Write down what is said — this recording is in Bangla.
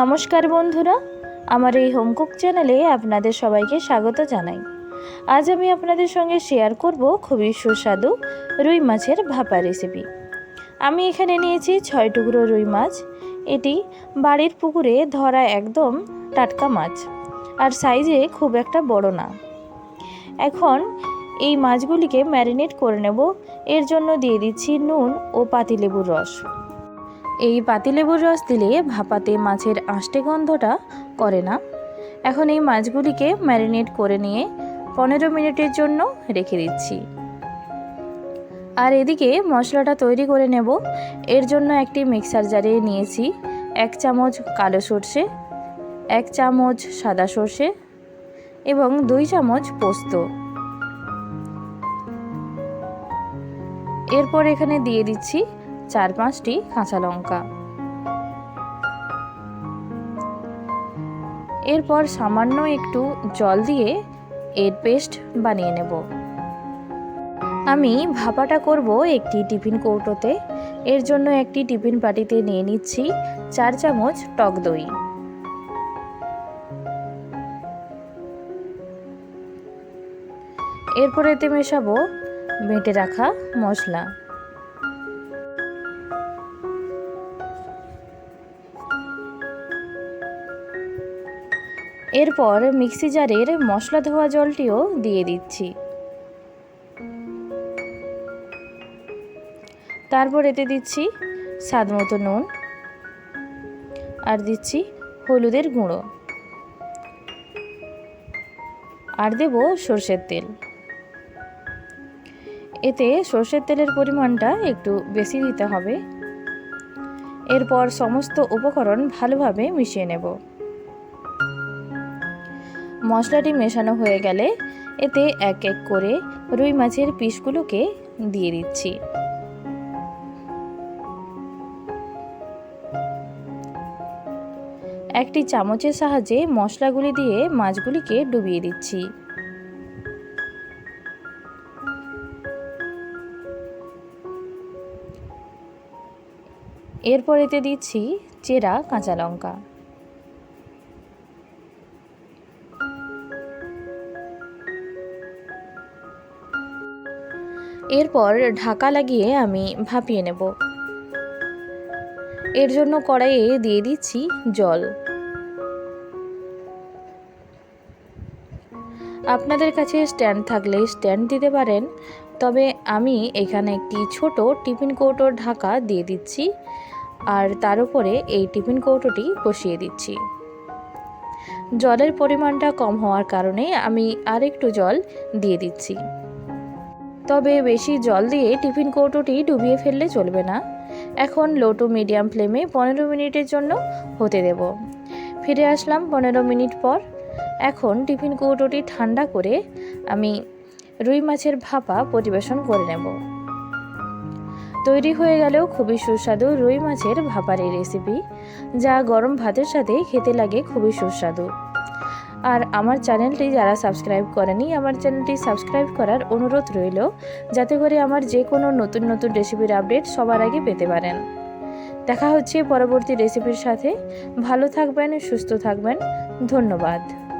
নমস্কার বন্ধুরা, আমার এই হোমকুক চ্যানেলে আপনাদের সবাইকে স্বাগত জানাই। আজ আমি আপনাদের সঙ্গে শেয়ার করব খুবই সুস্বাদু রুই মাছের ভাপা রেসিপি আমি এখানে নিয়েছি ছয় টুকরো রুই মাছ। এটি বাড়ির পুকুরে ধরা একদম টাটকা মাছ, আর সাইজে খুব একটা বড় না। এখন এই মাছগুলিকে ম্যারিনেট করে নেব। এর জন্য দিয়ে দিচ্ছি নুন ও পাতিলেবুর রস। এই পাতিলেবুর রস দিলে ভাপাতে মাছের আষ্টে গন্ধটা করে না। এখন এই মাছগুলিকে ম্যারিনেট করে নিয়ে পনেরো মিনিটের জন্য রেখে দিচ্ছি। আর এদিকে মশলাটা তৈরি করে নেব। এর জন্য একটি মিক্সার জারে নিয়েছি এক চামচ কালো সর্ষে, এক চামচ সাদা সর্ষে এবং দুই চামচ পোস্ত। এরপর এখানে দিয়ে দিচ্ছি চার পাঁচটি কাঁচা লঙ্কা। এরপর সামান্য একটু জল দিয়ে এর পেস্ট বানিয়ে নেব। আমি ভাপাটা করব একটি টিফিন কৌটোতে। এর জন্য একটি টিফিন বাটিতে নিয়ে নিচ্ছি চার চামচ টক দই। এরপর এতে মেশাবো বেটে রাখা মশলা। এরপর মিক্সি জারের মশলা ধোয়া জলটিও দিয়ে দিচ্ছি। তারপর এতে দিচ্ছি স্বাদ মতো নুন আর দিচ্ছি হলুদের গুঁড়ো। আর দেব সর্ষের তেল। এতে সর্ষের তেলের পরিমাণটা একটু বেশি দিতে হবে। এরপর সমস্ত উপকরণ ভালোভাবে মিশিয়ে নেব। মশলাটি মেশানো হয়ে গেলে এতে এক এক করে রুই মাছের পিসগুলোকে দিয়ে দিচ্ছি। একটি চামচের সাহায্যে মশলাগুলি দিয়ে মাছগুলিকে ডুবিয়ে দিচ্ছি। এরপর এতে দিচ্ছি চেরা কাঁচা লঙ্কা। এরপর ঢাকা লাগিয়ে আমি ভাপিয়ে নেব। এর জন্য কড়াইয়ে দিয়ে দিচ্ছি জল। আপনাদের কাছে স্ট্যান্ড থাকলে স্ট্যান্ড দিতে পারেন, তবে আমি এখানে একটি ছোট টিফিন কৌটোর ঢাকা দিয়ে দিচ্ছি আর তার উপরে এই টিফিন কৌটোটি বসিয়ে দিচ্ছি। জলের পরিমাণটা কম হওয়ার কারণে আমি আরেকটু জল দিয়ে দিচ্ছি। তবে বেশি জল দিয়ে টিফিন কৌটোটি ডুবিয়ে ফেললে চলবে না। এখন লো টু মিডিয়াম ফ্লেমে পনেরো মিনিটের জন্য হতে দেব। ফিরে আসলাম পনেরো মিনিট পর। এখন টিফিন কৌটোটি ঠান্ডা করে আমি রুই মাছের ভাপা পরিবেশন করে নেব। তৈরি হয়ে গেলেও খুবই সুস্বাদু রুই মাছের ভাপার এই রেসিপি যা গরম ভাতের সাথে খেতে লাগে খুবই সুস্বাদু। আর আমার চ্যানেলটি যারা সাবস্ক্রাইব করেনি, আমার চ্যানেলটি সাবস্ক্রাইব করার অনুরোধ রইল, যাতে করে আমার যে কোনো নতুন নতুন রেসিপির আপডেট সবার আগে পেতে পারেন। দেখা হচ্ছে পরবর্তী রেসিপির সাথে। ভালো থাকবেন, সুস্থ থাকবেন। ধন্যবাদ।